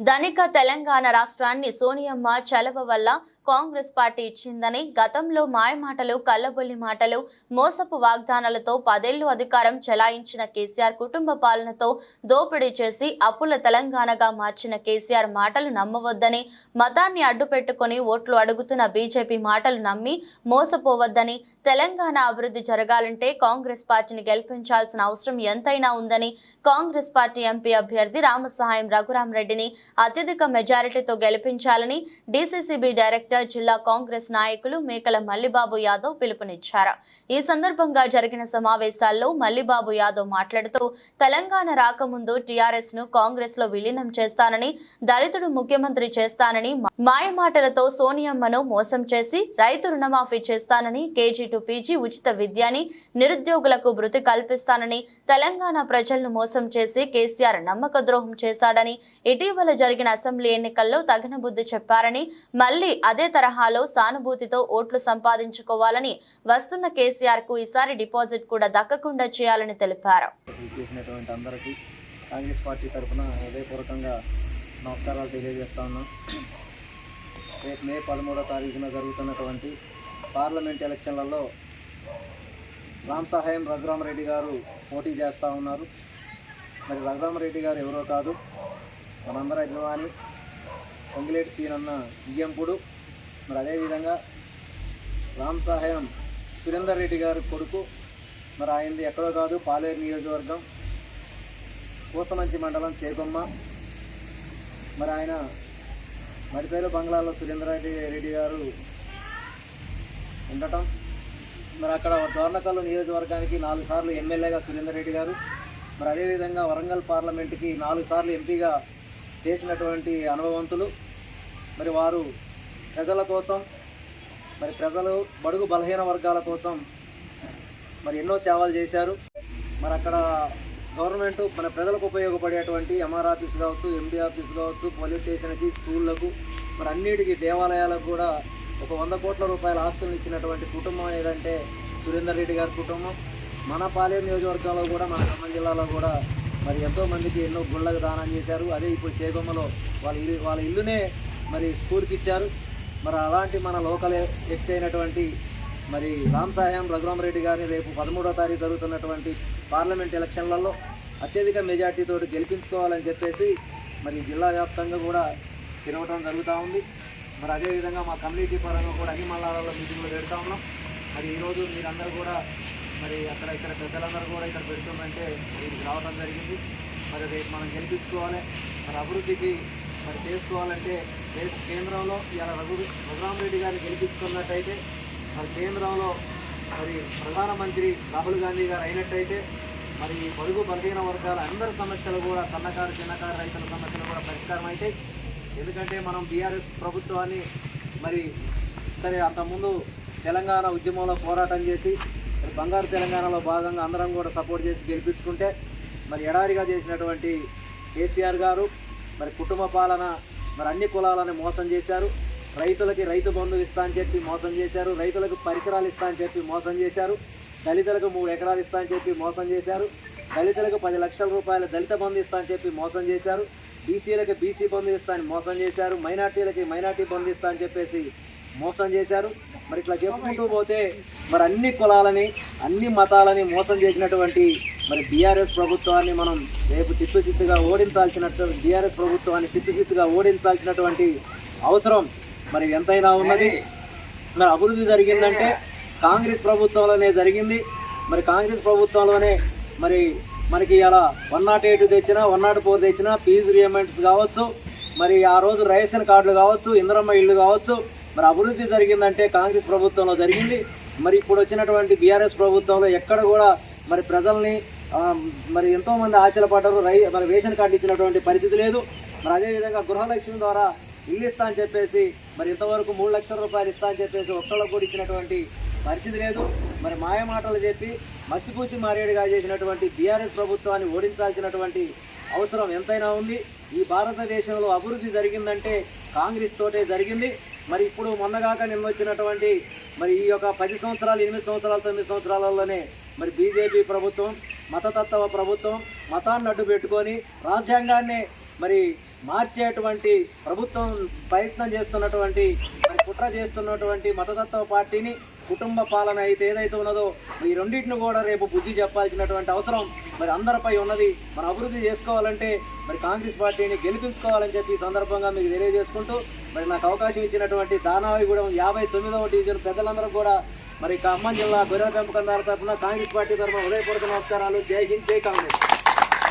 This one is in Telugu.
ధనిక తెలంగాణ రాష్ట్రాన్ని సోనియమ్మ చలవ వల్ల కాంగ్రెస్ పార్టీ ఇచ్చిందని గతంలో మాయమాటలు కళ్ళబొల్లి మాటలు మోసపు వాగ్దానాలతో పదేళ్ళు అధికారం చెలాయించిన కేసీఆర్ కుటుంబ పాలనతో దోపిడీ చేసి అప్పుల తెలంగాణగా మార్చిన కేసీఆర్ మాటలు నమ్మవద్దని మతాన్ని అడ్డుపెట్టుకుని ఓట్లు అడుగుతున్న బీజేపీ మాటలు నమ్మి మోసపోవద్దని తెలంగాణ అభివృద్ధి జరగాలంటే కాంగ్రెస్ పార్టీని గెలిపించాల్సిన అవసరం ఎంతైనా ఉందని కాంగ్రెస్ పార్టీ ఎంపీ అభ్యర్థి రామసహాయం రఘురాం రెడ్డిని అత్యధిక మెజారిటీతో గెలిపించాలని డీసీసీబీ డైరెక్టర్ జిల్లా కాంగ్రెస్ నాయకులు మేకల మల్లిబాబు యాదవ్ పిలుపునిచ్చారు. ఈ సందర్భంగా జరిగిన సమావేశాల్లో మల్లిబాబు యాదవ్ మాట్లాడుతూ తెలంగాణ రాకముందు టీఆర్ఎస్ను కాంగ్రెస్లో విలీనం చేస్తానని దళితుడు ముఖ్యమంత్రి చేస్తానని మాయమాటలతో సోనియమ్మను మోసం చేసి రైతు రుణమాఫీ చేస్తానని కేజీ టు పీజీ ఉచిత విద్యని నిరుద్యోగులకు భృతి కల్పిస్తానని తెలంగాణ ప్రజలను మోసం చేసి కేసీఆర్ నమ్మక ద్రోహం చేశాడని ఇటీవల జరిగిన అసెంబ్లీ ఎన్నికల్లో తగిన బుద్ధి చెప్పారని మళ్ళీ అదే తరహాలో సానుభూతితో ఓట్లు సంపాదించుకోవాలని వస్తున్న కేసీఆర్కు ఈసారి డిపాజిట్ కూడా దక్కకుండా చేయాలని తెలిపారు. చేసినటువంటి అందరికీ కాంగ్రెస్ పార్టీ తరఫున హృదయపూర్వకంగా నమస్కారాలు తెలియజేస్తా ఉన్నాం. రేపు మే పదమూడో తారీఖున జరుగుతున్నటువంటి పార్లమెంట్ ఎలక్షన్లలో రామ్ సహాయం రఘురామరెడ్డి గారు పోటీ చేస్తూ ఉన్నారు. మరి రఘురామరెడ్డి గారు ఎవరో కాదు మనందరి అభిమాని పొంగిలేటి సీనన్న విజయంపుడు మరి అదేవిధంగా రామ్ సహాయం సురేందర్ రెడ్డి గారి కొడుకు మరి ఆయనది ఎక్కడో కాదు పాలేరు నియోజకవర్గం పూసమంచి మండలం చేకొమ్మ మరి ఆయన మరిపేరు బంగ్లాలో సురేందర్ రెడ్డి రెడ్డి గారు ఉండటం. మరి అక్కడ దోర్నకల్లు నియోజకవర్గానికి నాలుగు సార్లు ఎమ్మెల్యేగా సురేందర్ రెడ్డి గారు. మరి అదేవిధంగా వరంగల్ పార్లమెంట్కి నాలుగు సార్లు ఎంపీగా చేసినటువంటి అనుభవంతులు. మరి వారు ప్రజల కోసం మరి ప్రజలు బడుగు బలహీన వర్గాల కోసం మరి ఎన్నో సేవలు చేశారు. మరి అక్కడ గవర్నమెంట్ మన ప్రజలకు ఉపయోగపడేటువంటి ఎంఆర్ ఆఫీస్ కావచ్చు ఎంబీ ఆఫీస్ కావచ్చు పోలీస్ స్టేషన్కి స్కూళ్ళకు మరి అన్నిటికీ దేవాలయాలకు కూడా ఒక వంద కోట్ల రూపాయల ఆస్తులను ఇచ్చినటువంటి కుటుంబం ఏదంటే సురేందర్ రెడ్డి గారి కుటుంబం. మన పాలేరు నియోజకవర్గంలో కూడా మన ఖమ్మం జిల్లాలో కూడా మరి ఎంతో మందికి ఎన్నో గుళ్ళకు దానం చేశారు. అదే ఇప్పుడు చేగొమ్మలో వాళ్ళ ఇల్లు వాళ్ళ ఇల్లునే మరి స్కూల్కి ఇచ్చారు. మరి అలాంటి మన లోకల్ వ్యక్తి అయినటువంటి మరి రామ్ సాయం రఘురామరెడ్డి గారిని రేపు పదమూడో తారీఖు జరుగుతున్నటువంటి పార్లమెంట్ ఎలక్షన్లలో అత్యధిక మెజార్టీతో గెలిపించుకోవాలని చెప్పేసి మరి జిల్లా వ్యాప్తంగా కూడా తిరగటం జరుగుతూ ఉంది. మరి అదేవిధంగా మా కమ్యూనిటీ పరంగా కూడా అన్ని మల్లాలలో మీటింగ్లు పెడతా ఉన్నాం. మరి ఈరోజు మీరందరూ కూడా మరి అక్కడ ఇక్కడ పెద్దలందరూ కూడా ఇక్కడ పెడుతుందంటే ఇది రావడం జరిగింది. మరి రేపు మనం గెలిపించుకోవాలి. మరి అభివృద్ధికి మరి చేసుకోవాలంటే రేపు కేంద్రంలో ఇలా రఘు రఘురామరెడ్డి గారిని గెలిపించుకున్నట్టయితే మరి కేంద్రంలో మరి ప్రధానమంత్రి రాహుల్ గాంధీ గారు అయినట్టయితే మరి పొరుగు బలహీన వర్గాల అందరి సమస్యలు కూడా సన్నకారు చిన్నకారు రైతుల సమస్యలు కూడా పరిష్కారం అవుతాయి. ఎందుకంటే మనం బీఆర్ఎస్ ప్రభుత్వాన్ని మరి సరే అంతకుముందు తెలంగాణ ఉద్యమంలో పోరాటం చేసి మరి బంగారు తెలంగాణలో భాగంగా అందరం కూడా సపోర్ట్ చేసి గెలిపించుకుంటే మరి ఎడారిగా చేసినటువంటి కేసీఆర్ గారు మరి కుటుంబ పాలన మరి అన్ని కులాలను మోసం చేశారు. రైతులకి రైతు బంధు ఇస్తా అని చెప్పి మోసం చేశారు. రైతులకు పరికరాలు ఇస్తా అని చెప్పి మోసం చేశారు. దళితులకు మూడు ఎకరాలు ఇస్తా అని చెప్పి మోసం చేశారు. దళితులకు పది లక్షల రూపాయల దళిత బంధు ఇస్తా అని చెప్పి మోసం చేశారు. బీసీలకు బీసీ బంధు ఇస్తా అని మోసం చేశారు. మైనార్టీలకి మైనార్టీ బంధు ఇస్తా అని చెప్పేసి మోసం చేశారు. మరి ఇట్లా చెప్పుకుంటూ పోతే మరి అన్ని కులాలని అన్ని మతాలని మోసం చేసినటువంటి మరి బీఆర్ఎస్ ప్రభుత్వాన్ని మనం రేపు చిత్తు చిత్తుగా ఓడించాల్సినట్టు బీఆర్ఎస్ ప్రభుత్వాన్ని చిత్తు చిత్తుగా ఓడించాల్సినటువంటి అవసరం మరి ఎంతైనా ఉన్నది. మరి అభివృద్ధి జరిగిందంటే కాంగ్రెస్ ప్రభుత్వంలోనే జరిగింది. మరి కాంగ్రెస్ ప్రభుత్వంలోనే మరి మనకి ఇలా వన్ నాట్ ఎయిట్ తెచ్చినా వన్ నాట్ ఫోర్ తెచ్చినా ఫీజు రియంబర్మెంట్స్ కావచ్చు. మరి ఆ రోజు రేషన్ కార్డులు కావచ్చు ఇంద్రమ్మ ఇల్లు కావచ్చు. మరి అభివృద్ధి జరిగిందంటే కాంగ్రెస్ ప్రభుత్వంలో జరిగింది. మరి ఇప్పుడు వచ్చినటువంటి బీఆర్ఎస్ ప్రభుత్వంలో ఎక్కడ కూడా మరి ప్రజల్ని మరి ఎంతోమంది ఆశలు పడ్డారు రై మరి రేషన్ కార్డు ఇచ్చినటువంటి పరిస్థితి లేదు. మరి అదేవిధంగా గృహలక్ష్మి ద్వారా ఇల్లు ఇస్తా అని చెప్పేసి మరి ఇంతవరకు మూడు లక్షల రూపాయలు ఇస్తా అని చెప్పేసి ఒక్కళ్ళకు కూడా ఇచ్చినటువంటి పరిస్థితి లేదు. మరి మాయ మాటలు చెప్పి మసిపూసి మారేడుగా చేసినటువంటి బీఆర్ఎస్ ప్రభుత్వాన్ని ఓడించాల్సినటువంటి అవసరం ఎంతైనా ఉంది. ఈ భారతదేశంలో అభివృద్ధి జరిగిందంటే కాంగ్రెస్ తోటే జరిగింది. మరి ఇప్పుడు మొన్నగాక నిన్న వచ్చినటువంటి మరి ఈ యొక్క పది సంవత్సరాలు ఎనిమిది సంవత్సరాలు తొమ్మిది సంవత్సరాలలోనే మరి బీజేపీ ప్రభుత్వం మతతత్వ ప్రభుత్వం మతాన్ని అడ్డు పెట్టుకొని రాజ్యాంగాన్ని మరి మార్చేటువంటి ప్రభుత్వం ప్రయత్నం చేస్తున్నటువంటి మరి కుట్ర చేస్తున్నటువంటి మతతత్వ పార్టీని కుటుంబ పాలన అయితే ఏదైతే ఉన్నదో ఈ రెండింటిని కూడా రేపు బుద్ధి చెప్పాల్సినటువంటి అవసరం మరి అందరిపై ఉన్నది. మన అభివృద్ధి చేసుకోవాలంటే మరి కాంగ్రెస్ పార్టీని గెలిపించుకోవాలని చెప్పి ఈ సందర్భంగా మీకు తెలియజేసుకుంటూ మరి నాకు అవకాశం ఇచ్చినటువంటి దానావిగూడెం యాభై తొమ్మిదవ డివిజన్ పెద్దలందరూ కూడా మరి ఖమ్మం జిల్లా గొర్రెల పెంపకందారుల తరఫున కాంగ్రెస్ పార్టీ తరఫున హృదయపూర్వక నమస్కారాలు. జై హింద్ జై కాంగ్రెస్.